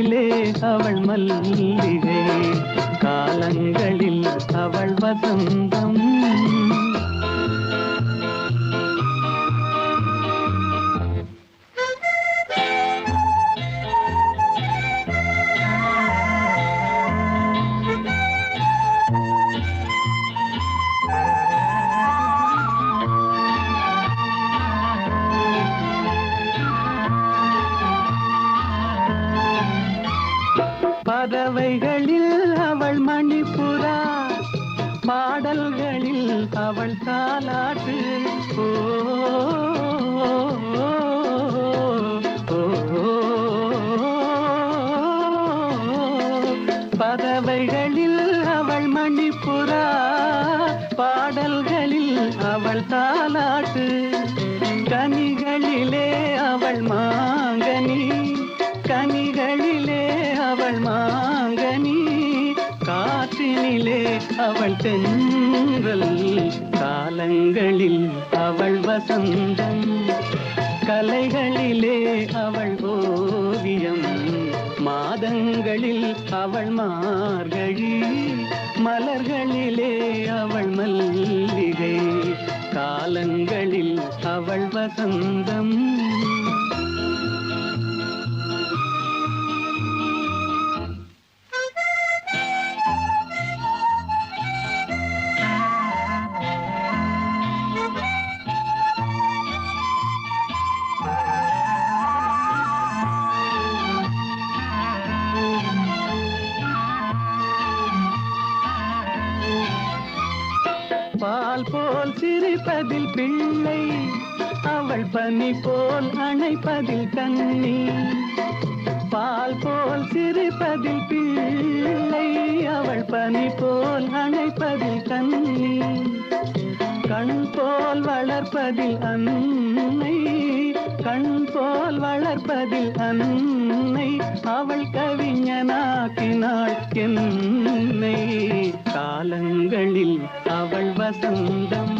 மலர்களிலே அவள் மல்லிகை காலங்களில் அவள் வசந்தம். பறவைகளில் அவள் மணிப்புறா. பாடல்களில் அவள் தாலாட்டு. ஓ, பறவைகளில் அவள் மணிப்புறா. பாடல்களில் அவள் தாலாட்டு. அவள் தென்றல் காலங்களில் அவள் வசந்தம். கலைகளிலே அவள் ஓவியம். மாதங்களில் அவள் மார்கழி. மலர்களிலே அவள் மல்லிகை. காலங்களில் அவள் வசந்தம். அழைப்பதில் பிள்ளை அவள் பனி போல் அணைப்பதில் கண்ணி. பால் போல் சிரிப்பதில் பிள்ளை அவள் பனி போல் அணைப்பதில் கண்ணி. கண் போல் வளர்ப்பதில் அன்னை கண் போல் வளர்ப்பதில் அன்னை அவள் கவிஞனாக்கினாள் என்னை. காலங்களில் அவள் வசந்தம்